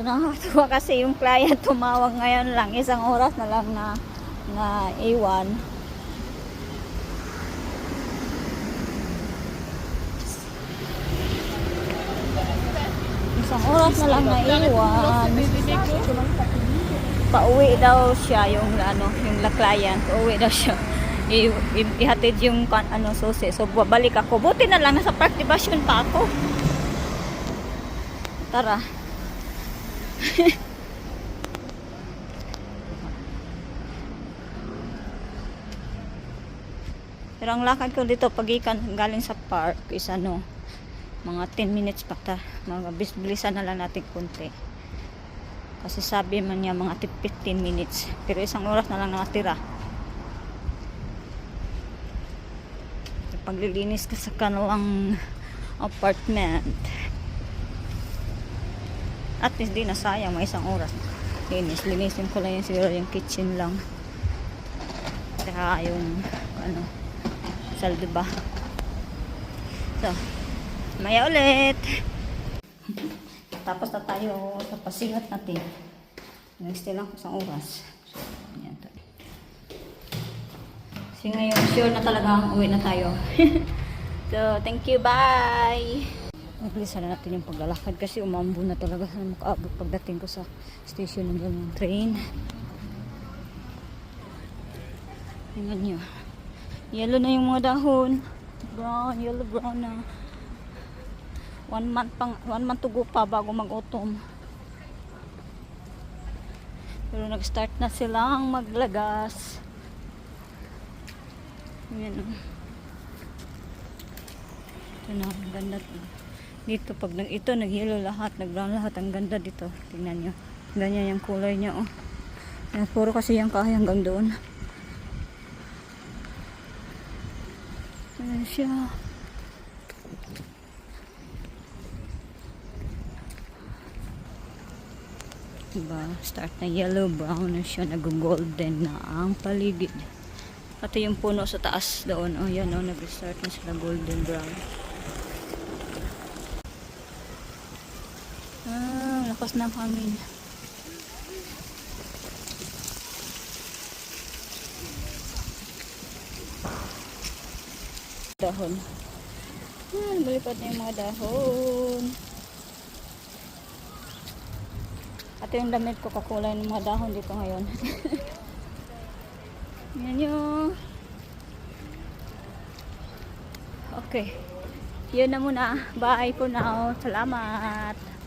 So nakakatuwa kasi yung client tumawag ngayon lang. Isang oras na lang na, na iwan. Isang oras na lang na iwan. Pauwi daw siya yung ano, yung la client. Pauwi daw siya. I, i- ihatid yung kan- ano susi. So babalik ako. Buti na lang nasa park diversion pa ako. Tara. Pero ang lakad ko dito pagikan galing sa park is ano, mga 10 minutes pa ta. Mga bis bilisan na lang natin konti. Kasi sabi man niya mga tit- 15 minutes. Pero isang oras na lang nakatira. Paglilinis ka sa kanilang apartment. At least di na sayang, may isang oras. Linis, linisin ko lang yung siguro yung kitchen lang. Saka yung ano, saldo ba. So, maya ulit. Tapos na tayo sa pasingat natin. Next lang ko oras. So, yan to. Kasi ngayon, sure na talaga uwi na tayo. so, thank you. Bye! Mabilisan na natin yung paglalakad kasi umambo na talaga sa makaabot pagdating ko sa station ng ng train. Tingnan nyo. Yellow na yung mga dahon. Brown, yellow brown na. One month pang one month to go pa bago mag-autumn. Pero nag-start na silang maglagas. Yan. oh. Ito na, ganda to. Dito pag nag ito nag-yellow lahat, nag-brown lahat, ang ganda dito. Tingnan nyo. Ganyan yung kulay niya oh. Yan, puro kasi yung kahoy hanggang doon. Ayan siya. Diba? Start na yellow, brown na siya, nag-golden na ang paligid. Pati yung puno sa taas doon, oh yan oh, nag-start na sila golden brown. Lakas ng hangin. Dahon. Ah, balipad na yung mga dahon. At yung damit ko kakulay ng mga dahon dito ngayon. Yan yun. Okay. Yun na muna. Bye for now. Salamat.